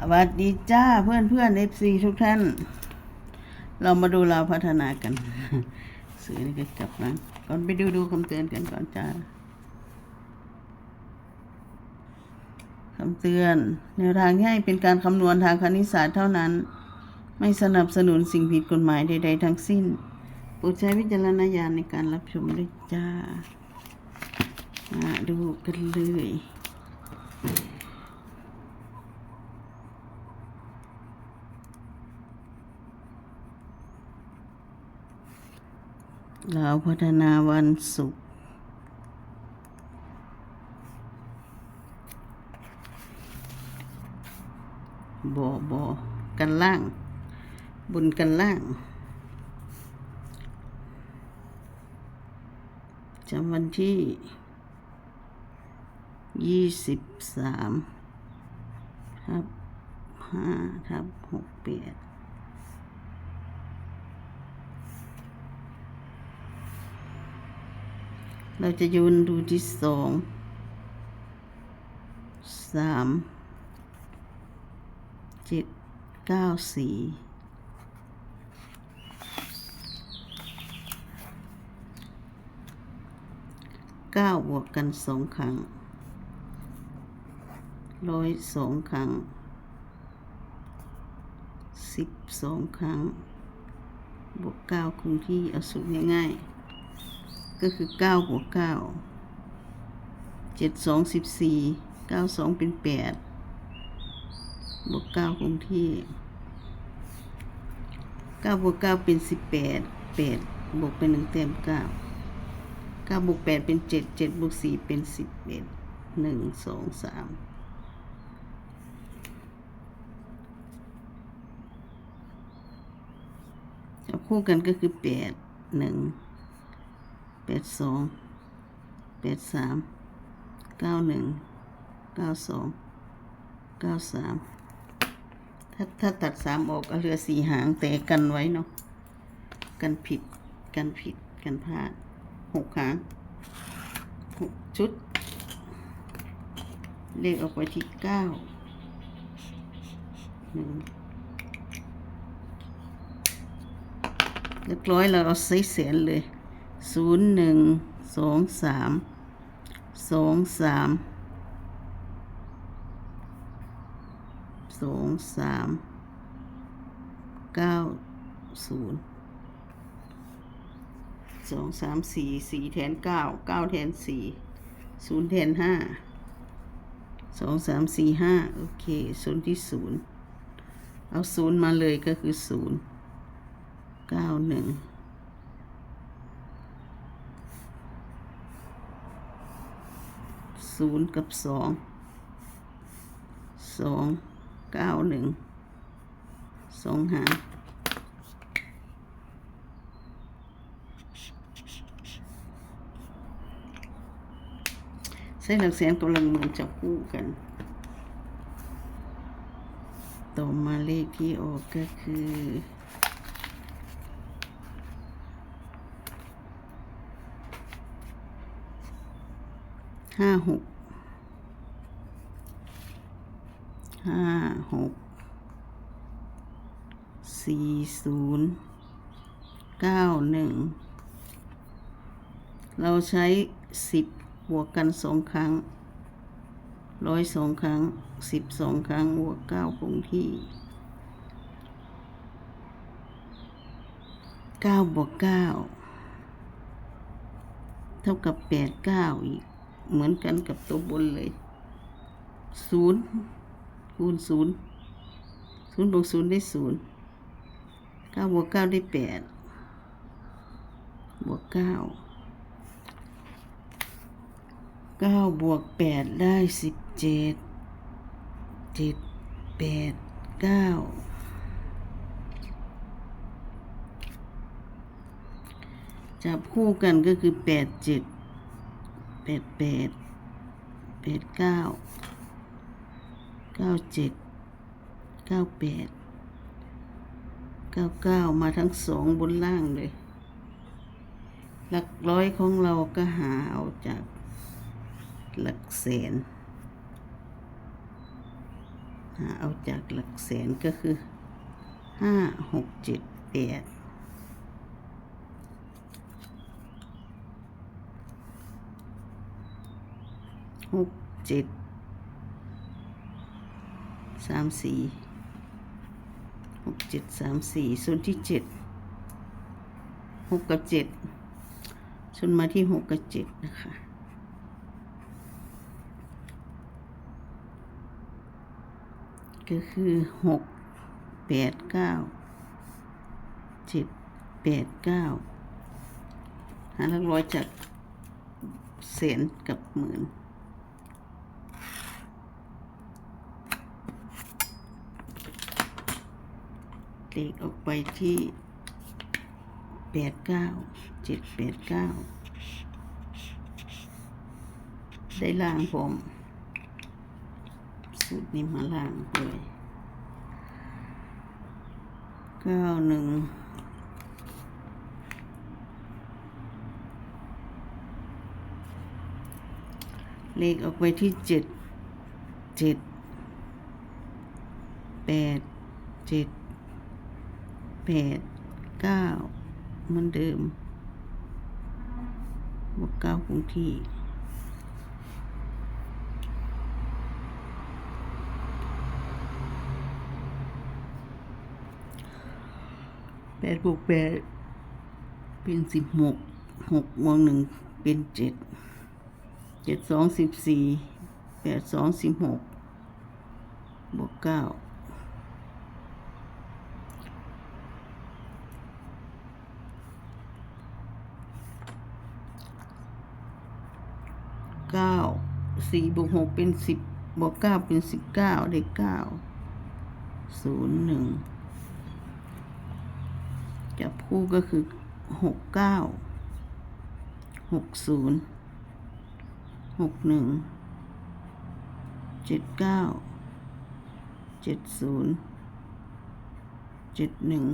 สวัสดีจ้าเพื่อนเพื่อนเอฟซีทุกท่าน เรามาดูเราพัฒนากันสื่อนี่ก็จับนะก่อนไปดูดูคำเตือนกันก่อนจ้าคำเตือน แนวทางให้เป็นการคำนวณทางคณิตศาสตร์เท่านั้น ไม่สนับสนุนสิ่งผิดกฎหมายใด ๆ ทั้งสิ้นโปรดใช้วิจารณญาณในการรับชมด้วยจ้า มาดูกันเลย เราพัฒนาวันศุกร์บอบอกันล่างบุญกันล่างจำวันที่ยี่สิบสามทับห้าทับหกแปด เราจะโยนดูที่สองสามเจ็ดเก้าสี่เก้าบวกกันสองครั้งร้อยสองครั้งสิบสองครั้ง บวกเก้าคงที่เอาสูตรง่ายๆ ก็คือเก้าบวกเก้าเจ็ดสองสิบสี่เก้าสองเป็นแปดบวกเก้าคงที่เก้าบวกเก้าเป็นสิบแปดแปดบวกเป็นหนึ่งเต็มเก้าเก้าบวกแปดเป็นเจ็ดเจ็ดบวกสี่เป็นสิบเอ็ดหนึ่งสองสามจับคู่กันก็คือแปดหนึ่ง แปดสองแปดสามเก้าหนึ่งเก้าสองเก้าสามถ้าถ้าตัดสามออกก็เหลือสี่หางแต่กันไว้เนาะกันผิดกันผิดกันพลาดหกหางหกชุด เลขออกไปที่เก้าหนึ่งเรียบร้อยเราเอาใส่เสียนเลย ศูนย์หนึ่งสองสามสองสามสองสามเก้าศูนย์สองสามสี่สี่แทนเก้าเก้าแทนสี่ศูนย์แทนห้าสองสามสี่ห้าโอเคศูนย์ที่ศูนย์เอาศูนย์มาเลยก็คือศูนย์เก้าหนึ่ง ศูนย์กับสองสองเก้าหนึ่งสองหางใช้หลักเสียงกำลังมือจับคู่กัน ต่อมาเลขที่ออกก็คือ ห้าหกห้าหกสี่ศูนย์เก้าหนึ่งเราใช้สิบบวกกันสองครั้งร้อยสองครั้งสิบสองครั้งบวกเก้าคงที่เก้าบวกเก้าเท่ากับแปดเก้าอีก เหมือนกันกับตัวบนเลยศูนย์คูณศูนย์ศูนย์บวกศูนย์ได้ศูนย์เก้าบวกเก้าได้แปดบวกเก้าเก้าบวกแปดได้สิบเจ็ดเจ็ดแปดเก้าจับคู่กันก็คือแปดเจ็ด แปดแปดแปดเก้าเก้าเจ็ดเก้าแปดเก้าเก้ามาทั้งสองบนล่างเลย หลักร้อยของเราก็หาเอาจากหลักแสน หาเอาจากหลักแสนก็คือห้าหกเจ็ดแปด หกเจ็ดสามสี่หกเจ็ดสามสี่ส่วนที่เจ็ดหกกับเจ็ดส่วนมาที่หกกับเจ็ดนะคะก็คือหกแปดเก้าเจ็ดแปดเก้าหาหลักร้อยจากแสนกับหมื่น เลขออกไปที่แปดเก้าเจ็ดแปดเก้าได้ล่างผมสูตรนี้มาล่างเลยเก้าหนึ่งเลขออกไปที่เจ็ดเจ็ดแปดเจ็ด แปดเก้าเหมือนเดิม บวกเก้าคงที่แปดบวกแปดเป็นสิบหกหกวกหนึ่งเป็นเจ็ดเจ็ดสองสิบสี่แปดสองสิบหกบวกเก้า เก้าสี่บวกหกเป็นสิบบวกเก้าเป็นสิบเก้าได้เก้าศูนย์หนึ่งจับคู่ก็คือหกเก้าหกศูนย์หกหนึ่งเจ็ดเก้าเจ็ดศูนย์เจ็ดหนึ่ง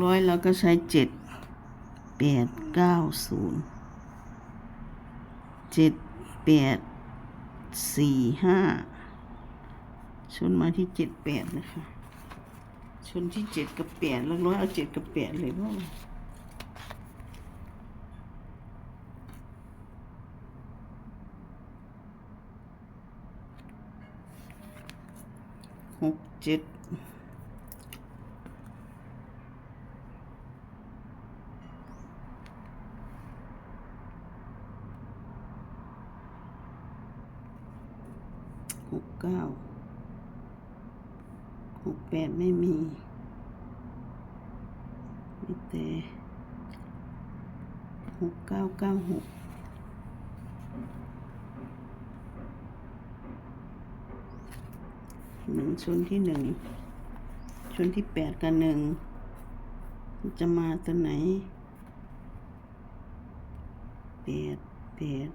ร้อยเราก็ใช้เจ็ดแปดเก้าศูนย์เจ็ดแปดสี่ห้าชนมาที่เจ็ดแปดนะคะ ชนที่เจ็ดกับแปดหลักร้อยเอาเจ็ดกับแปดเลยว่าหกเจ็ด หกเก้าหกแปดไม่มีมีแต่หกเก้าเก้าหกหนึ่งชนที่หนึ่งชนที่แปดกับหนึ่งจะมาตัวไหนแปดแปด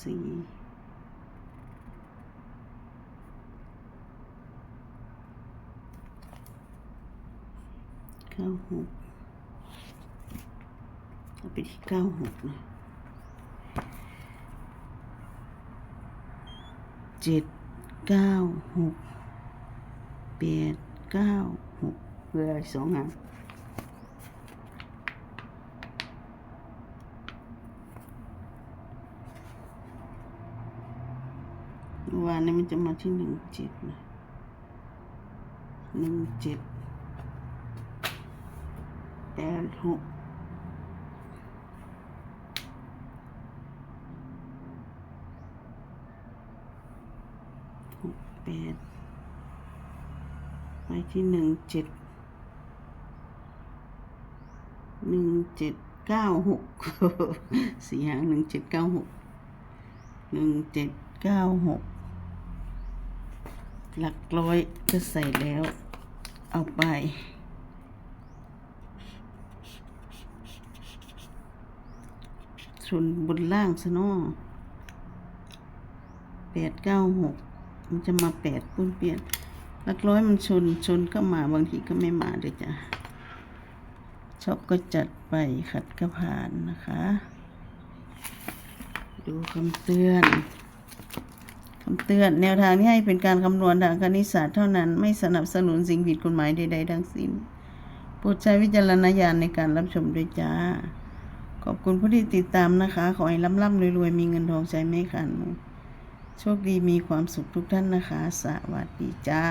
สี่ เก้าหกเอาไปที่เก้าหกนะเจ็ดเก้าหกแปดเก้าหกเหลืออีกสองอันเมื่อวานนี้มันจะมาที่หนึ่งเจ็ดนะหนึ่งเจ็ด แปดหกหกแปดไปที่หนึ่งเจ็ดหนึ่งเจ็ดเก้าหกสี่หางหนึ่งเจ็ดเก้าหกหนึ่งเจ็ดเก้าหกหลักร้อยก็ใส่แล้ว เอาไป ชนบนล่างซะเนาะแปดเก้าหกมันจะมาแปดปุ้นเปลี่ยนหลักร้อยมันชนชนก็มาบางทีก็ไม่มาด้วยจ้ะชอบก็จัดไปขัดก็ผ่านนะคะ ดูคำเตือนคำเตือนแนวทางที่ให้เป็นการคำนวณทางคณิตศาสตร์เท่านั้นไม่สนับสนุนสิ่งผิดกฎหมายใดๆทั้งสิ้นโปรดใช้วิจารณญาณในการรับชมด้วยจ้า ขอบคุณผู้ที่ติดตามนะคะ ขอให้ร่ำร่ำรวยๆ มีเงินทองใช้ไม่ขาดมือโชคดีมีความสุขทุกท่านนะคะ สวัสดีจ้า